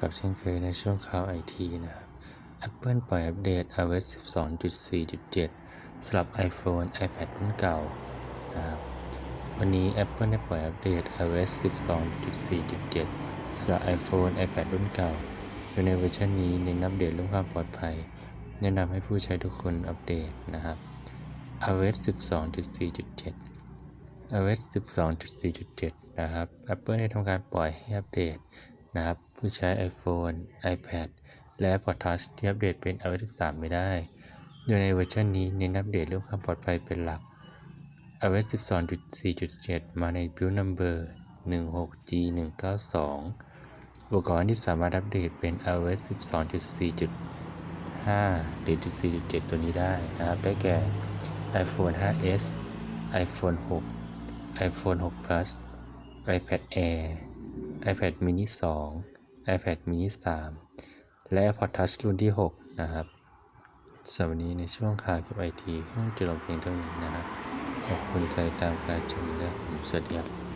กับเช่นเคยในช่วงข่าวไอทีนะครับ Apple ปล่อยอัปเดต iOS 12.4.7สำหรับ iPhone iPad รุ่นเก่านะครับวันนี้ Apple ได้ปล่อยอัปเดต iOS 12.4.7สำหรับ iPhone iPad รุ่นเก่า โดยในเวอร์ชันนี้เน้นอัปเดตเรื่องความปลอดภัย แนะนำให้ผู้ใช้ทุกคนอัปเดตนะครับ iOS 12.4.7 iOS 12.4.7 นะครับ Apple ได้ทำการปล่อยให้อัปเดต นะครับ ผู้ใช้ iPhone iPad และ AirPods Touch ที่อัปเดตเป็น iOS 13 ไม่ได้ โดยในเวอร์ชันนี้เน้นอัปเดตเรื่องความปลอดภัยเป็นหลัก iOS 12.4.7 มาใน Build Number 16G192 อุปกรณ์ที่สามารถอัปเดตเป็น iOS 12.4.5 หรือ 4.7 ตัวนี้ได้นะครับ ได้แก่ iPhone 5s iPhone 6 iPhone 6 Plus iPad Air iPad mini 2 iPad mini 3 และ AirPods Touch รุ่นที่ 6 นะครับสำหรับวันนี้ในช่วงข่าวกับไอทีคงจะลงเพียงเท่านี้นะครับ ขอบคุณใจตามการชมและสวัสดีครับ